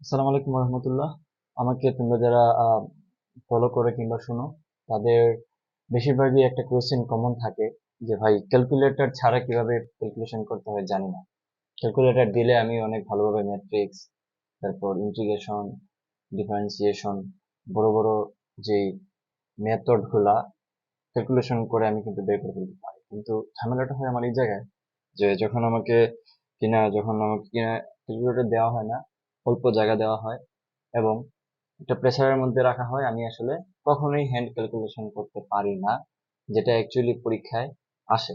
আসসালামু আলাইকুম রহমতুল্লাহ আমাকে তোমরা যারা ফলো করে কিংবা শোনো, তাদের বেশিরভাগই একটা কোয়েশ্চেন কমন থাকে যে, ভাই ক্যালকুলেটর ছাড়া কীভাবে ক্যালকুলেশন করতে হয় জানি না। ক্যালকুলেটর দিলে আমি অনেক ভালোভাবে ম্যাট্রিক্স তারপর ইন্টিগ্রেশন ডিফারেন্সিয়েশন বড় বড় যেই মেথডগুলা ক্যালকুলেশন করে আমি কিন্তু বের করে ফেলতে পারি। কিন্তু ঝামেলাটা হয় আমার এই জায়গায় যে, যখন আমাকে কিনা, যখন আমাকে কিনা ক্যালকুলেটর দেওয়া হয় না অল্প জায়গা দেওয়া হয় এবং একটা প্রেসারের মধ্যে রাখা হয়, আমি আসলে কখনোই হ্যান্ড ক্যালকুলেশন করতে পারি না, যেটা অ্যাকচুয়ালি পরীক্ষায় আসে।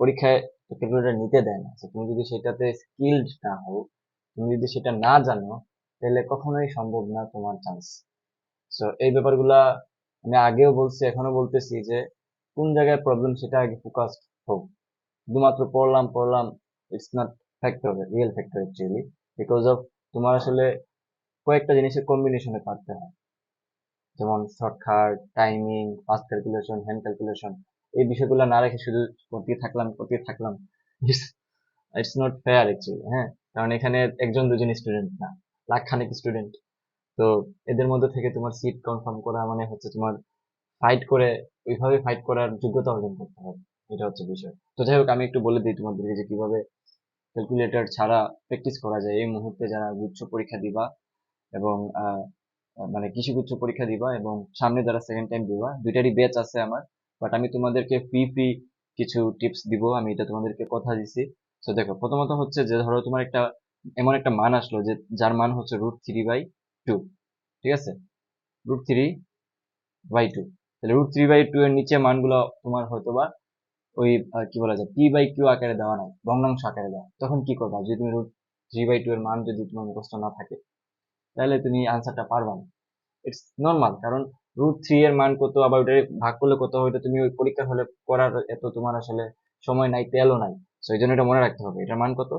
পরীক্ষায় ক্যালকুলেটার নিতে দেয় না। তুমি যদি সেটাতে স্কিলড না হও, তুমি যদি সেটা না জানো, তাহলে কখনোই সম্ভব না তোমার চান্স সো এই ব্যাপারগুলা আমি আগেও বলছি, এখনও বলতেছি যে কোন জায়গায় প্রবলেম সেটা আগে ফোকাসড হোক। শুধুমাত্র পড়লাম পড়লাম it's not factor real factor actually because of তোমার আসলে কয়েকটা জিনিসের কম্বিনেশনে পারতে হয়। যেমন shortcut timing fast calculation hand calculation এই বিষয়গুলো না রেখে শুধু করতে থাকলাম করতে থাকলাম ইটস নট ফেয়ার অ্যাকচুয়ালি হ্যাঁ? কারণ এখানে একজন দুজন স্টুডেন্ট না লাখ খানেক স্টুডেন্ট তো এদের মধ্যে থেকে তোমার সিট কনফার্ম করা মানে হচ্ছে তোমার ফাইট করে, ওইভাবে ফাইট করার যোগ্যতা অর্জন করতে হবে। এটা হচ্ছে বিষয়। তো যাই হোক, আমি একটু বলে দিই তোমাদেরকে যে কীভাবে ক্যালকুলেটর ছাড়া প্র্যাকটিস করা যায়। এই মুহূর্তে যারা গুচ্ছ পরীক্ষা দিবা এবং মানে কৃষি গুচ্ছ পরীক্ষা দিবা এবং সামনে যারা সেকেন্ড টাইম দিবা, দুইটারই ব্যাচ আছে আমার বাট আমি তোমাদেরকে ফ্রি ফ্রি কিছু টিপস দিব। আমি এটা তোমাদেরকে কথা দিছি। তো দেখো, প্রথমত হচ্ছে যে ধরো তোমার একটা, এমন একটা মান আসলো যে যার মান হচ্ছে রুট থ্রি বাই টু ঠিক আছে? রুট থ্রি বাই টু তাহলে রুট থ্রি বাই টু এর নিচে মানগুলো তোমার হয়তো বা ওই কি বলা যায় পি বাই কিউ আকারে দেওয়া নাই, ভগ্নাংশ আকারে দেওয়া তখন কি করবা? যদি তুমি রুট থ্রি বাই টু এর মান যদি তোমার মুখস্থ না থাকে, তাহলে তুমি আনসারটা পারবা না। ইটস নর্মাল কারণ রুট থ্রি এর মান কত, আবার ওটা ভাগ করলে কত ওইটা তুমি ওই পরীক্ষা হলে করার এত তোমার আসলে সময় নাই, তেলও নাই। সো এই জন্য এটা মনে রাখতে হবে। এটার মান কত?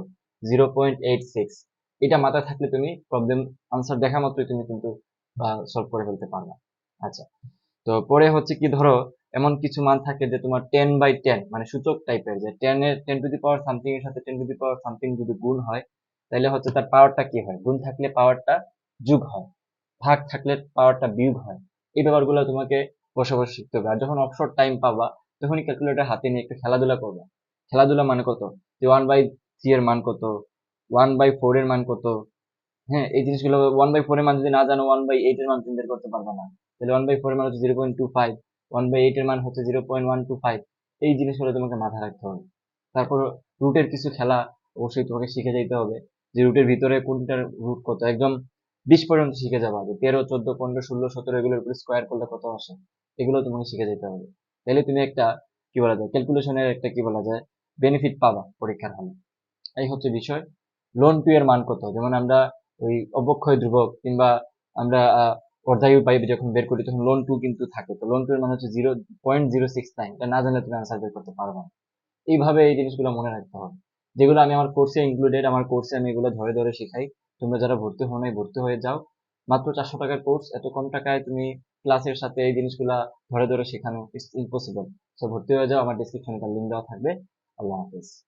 জিরো পয়েন্ট এইট সিক্স এটা মাথায় থাকলে তুমি প্রবলেম আনসার দেখা মাত্রই তুমি কিন্তু সলভ করে ফেলতে পারবা। আচ্ছা। তো পরে হচ্ছে কি, ধরো এমন কিছু মান থাকে যে তোমার টেন বাই টেন মানে সূচক টাইপের যে টেন এর ten to the power something এর সাথে ten to the power something যদি গুণ হয় তাহলে হচ্ছে তার পাওয়ারটা কি হয়? গুণ থাকলে পাওয়ারটা যোগ হয়, ভাগ থাকলে পাওয়ারটা বিয়োগ হয়। এই ব্যাপারগুলো তোমাকে বসে বসে শিখতে হবে। আর যখন অবসর টাইম পাবা, তখনই ক্যালকুলেটার হাতে নিয়ে একটু খেলাধুলা করবে। খেলাধুলা মানে কত? যে ওয়ান বাই থ্রি এর মান কত? ওয়ান বাই ফোর এর মান কত? হ্যাঁ এই জিনিসগুলো ওয়ান বাই ফোর এর মান যদি না জানো ওয়ান বাই এইট এর মান তুমি বের করতে পারবে না। তাহলে ওয়ান বাই ফোর এর মান হচ্ছে zero point two five one by eight এর মান হচ্ছে zero point one two five এই জিনিসগুলো তোমাকে মাথায় রাখতে হবে। তারপর রুটের কিছু খেলা অবশ্যই তোমাকে শিখে যেতে হবে যে রুটের ভিতরে কোনটার রুট কত। একদম বিশ পর্যন্ত শিখে যাবা যে তেরো, চোদ্দ, পনেরো, ষোলো, সতেরো এগুলোর উপরে স্কোয়ার করলে কত আসে? এগুলো তোমাকে শিখে যেতে হবে। তাহলে তুমি একটা কি বলা যায়? ক্যালকুলেশনের একটা কি বলা যায়? বেনিফিট পাবা পরীক্ষার হলে। এই হচ্ছে বিষয়। লোন টু এর মান কত? যেমন আমরা ওই অবক্ষয় ধ্রুবক কিংবা আমরা অর্ধায়ু পাইপ যখন বের করি তখন লোন টু কিন্তু থাকে। তো লোন টু এর মান হচ্ছে zero point zero six nine এটা না জানলে তুমি আনসার বের করতে পারবে না। এইভাবে এই জিনিসগুলো মনে রাখতে হবে। যেগুলো আমি আমার কোর্সে ইনক্লুডেড আমার কোর্সে আমি এগুলো ধরে ধরে শেখাই। তোমরা যারা ভর্তি হো নাই, ভর্তি হয়ে যাও। মাত্র চারশো টাকার কোর্স এত কম টাকায় তুমি ক্লাসের সাথে এই জিনিসগুলা ধরে ধরে শেখানো ইটস ইম্পসিবল সো ভর্তি হয়ে যাও, আমার ডিসক্রিপশনে তার লিঙ্ক দেওয়া থাকবে। আল্লাহ হাফিজ।